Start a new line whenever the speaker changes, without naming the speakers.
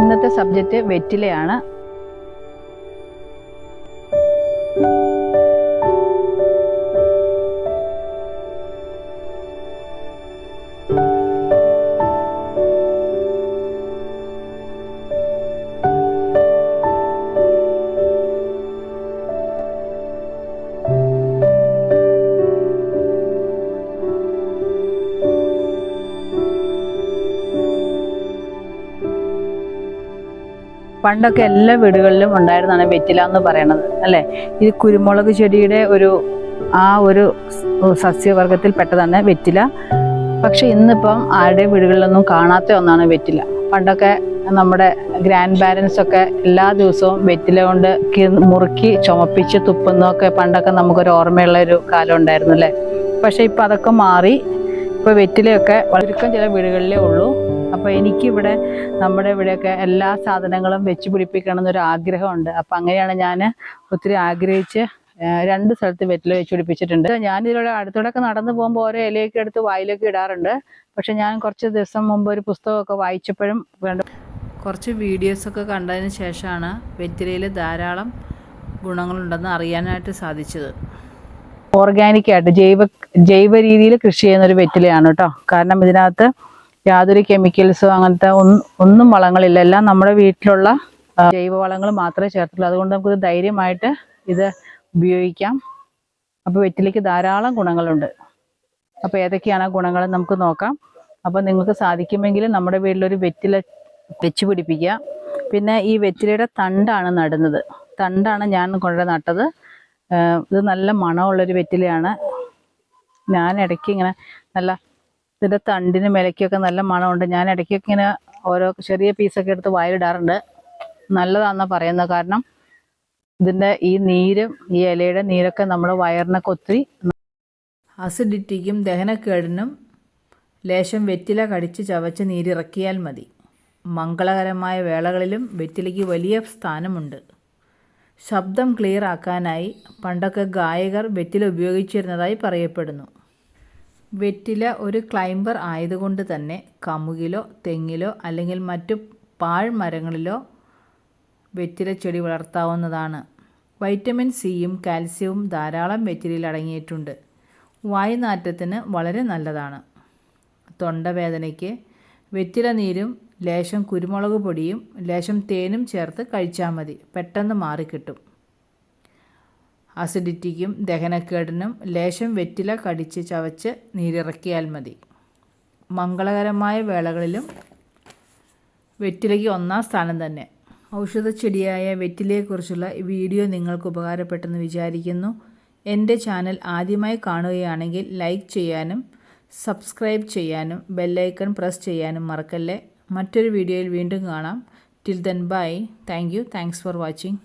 ഇന്നത്തെ സബ്ജക്റ്റ് വെറ്റിലയാണ്. പണ്ടൊക്കെ എല്ലാ വീടുകളിലും ഉണ്ടായിരുന്നാണ് വെറ്റില എന്ന് പറയണത് അല്ലേ? ഇത് കുരുമുളക് ചെടിയുടെ ഒരു ആ ഒരു സസ്യവർഗത്തിൽ പെട്ടതാണ് വെറ്റില. പക്ഷെ ഇന്നിപ്പം ആരുടെ വീടുകളിലൊന്നും കാണാത്ത ഒന്നാണ് വെറ്റില. പണ്ടൊക്കെ നമ്മുടെ ഗ്രാൻഡ് പാരൻസ് ഒക്കെ എല്ലാ ദിവസവും വെറ്റില കൊണ്ട് മുറുക്കി ചുമപ്പിച്ച് തുപ്പുന്നൊക്കെ പണ്ടൊക്കെ നമുക്കൊരു ഓർമ്മയുള്ള ഒരു കാലം ഉണ്ടായിരുന്നു അല്ലേ? പക്ഷെ ഇപ്പം അതൊക്കെ മാറി. ഇപ്പോൾ വെറ്റിലയൊക്കെ വളരെ ചില വീടുകളിലേ ഉള്ളൂ. അപ്പോൾ എനിക്കിവിടെ നമ്മുടെ ഇവിടെയൊക്കെ എല്ലാ സാധനങ്ങളും വെച്ച് പിടിപ്പിക്കണം എന്നൊരു ആഗ്രഹമുണ്ട്. അപ്പം അങ്ങനെയാണ് ഞാൻ ഒത്തിരി ആഗ്രഹിച്ച് രണ്ട് സ്ഥലത്ത് വെറ്റില വെച്ച് പിടിപ്പിച്ചിട്ടുണ്ട്. ഞാൻ ഇതിലൂടെ അടുത്തൂടെയൊക്കെ നടന്നു പോകുമ്പോൾ ഓരോ ഇലയൊക്കെ എടുത്ത് വായിലൊക്കെ ഇടാറുണ്ട്. പക്ഷെ ഞാൻ കുറച്ച് ദിവസം മുമ്പ് ഒരു പുസ്തകമൊക്കെ വായിച്ചപ്പോഴും വേണ്ട കുറച്ച് വീഡിയോസൊക്കെ കണ്ടതിന് ശേഷമാണ് വെറ്റിലയിൽ ധാരാളം ഗുണങ്ങളുണ്ടെന്ന് അറിയാനായിട്ട് സാധിച്ചത്. ഓർഗാനിക് ആയിട്ട് ജൈവ ജൈവ രീതിയിൽ കൃഷി ചെയ്യുന്ന ഒരു വെറ്റിലയാണ് കേട്ടോ. കാരണം ഇതിനകത്ത് യാതൊരു കെമിക്കൽസോ അങ്ങനത്തെ ഒന്നും വളങ്ങളില്ല. എല്ലാം നമ്മുടെ വീട്ടിലുള്ള ജൈവവളങ്ങൾ ജൈവ വളങ്ങൾ മാത്രമേ ചേർത്തുള്ളൂ അതുകൊണ്ട് നമുക്ക് ധൈര്യമായിട്ട് ഇത് ഉപയോഗിക്കാം. അപ്പോൾ വെറ്റിലേക്ക് ധാരാളം ഗുണങ്ങളുണ്ട്. അപ്പോൾ ഏതൊക്കെയാണ് ആ ഗുണങ്ങൾ നമുക്ക് നോക്കാം. അപ്പോൾ നിങ്ങൾക്ക് സാധിക്കുമെങ്കിൽ നമ്മുടെ വീട്ടിലൊരു വെറ്റില വെച്ച് പിടിപ്പിക്കുക. പിന്നെ ഈ വെറ്റിലയുടെ തണ്ടാണ് നടുന്നത്. തണ്ടാണ് ഞാൻ കൊണ്ട് നട്ടത്. ഇത് നല്ല മണമുള്ളൊരു വെറ്റിലയാണ്. ഞാൻ ഇടയ്ക്ക് ഇങ്ങനെ നല്ല ഇതിന്റെ തണ്ടിന് ഇലയ്ക്കൊക്കെ നല്ല മണമുണ്ട്. ഞാൻ ഇടയ്ക്കൊക്കെ ഇങ്ങനെ ഓരോ ചെറിയ പീസൊക്കെ എടുത്ത് വായിലിടാറുണ്ട്. നല്ലതാണെന്നാണ് പറയുന്നത്. കാരണം ഇതിന്റെ ഈ നീരും ഈ ഇലയുടെ നീരൊക്കെ നമ്മൾ വയറിനൊക്കെ ഒത്തിരി അസിഡിറ്റിക്കും ദഹനക്കേടിനും ലേശം വെറ്റില കടിച്ച് ചവച്ച് നീരിറക്കിയാൽ മതി. മംഗളകരമായ വേളകളിലും വെറ്റിലയ്ക്ക് വലിയ സ്ഥാനമുണ്ട്. ശബ്ദം ക്ലിയർ ആക്കാനായി പണ്ടൊക്കെ ഗായകർ വെറ്റില ഉപയോഗിച്ചിരുന്നതായി പറയപ്പെടുന്നു. വെറ്റില ഒരു ക്ലൈംബർ ആയതുകൊണ്ട് തന്നെ കമുകിലോ തെങ്ങിലോ അല്ലെങ്കിൽ മറ്റു പാഴ്മരങ്ങളിലോ വെറ്റില ചെടി വളർത്താവുന്നതാണ്. വൈറ്റമിൻ സിയും കാൽസ്യവും ധാരാളം വെറ്റിലയിൽ അടങ്ങിയിട്ടുണ്ട്. വായുനാറ്റത്തിന് വളരെ നല്ലതാണ്. തൊണ്ടവേദനയ്ക്ക് വെറ്റില നീരും ലേശം കുരുമുളക് പൊടിയും ലേശം തേനും ചേർത്ത് കഴിച്ചാൽ മതി. പെട്ടെന്ന് മാറിക്കിട്ടും. അസിഡിറ്റിക്കും ദഹനക്കേടിനും ലേശം വെറ്റില കടിച്ച് ചവച്ച് നീരിറക്കിയാൽ മതി. മംഗളകരമായ വേളകളിലും വെറ്റിലയ്ക്ക് ഒന്നാം സ്ഥാനം തന്നെ. ഔഷധച്ചെടിയായ വെറ്റിലയെക്കുറിച്ചുള്ള വീഡിയോ നിങ്ങൾക്ക് ഉപകാരപ്പെട്ടെന്ന് വിചാരിക്കുന്നു. എന്റെ ചാനൽ ആദ്യമായി കാണുകയാണെങ്കിൽ ലൈക്ക് ചെയ്യാനും സബ്സ്ക്രൈബ് ചെയ്യാനും ബെല്ലൈക്കൺ പ്രസ് ചെയ്യാനും മറക്കല്ലേ? മറ്റൊരു വീഡിയോയിൽ വീണ്ടും കാണാം. Till then bye. Thank you. Thanks for watching.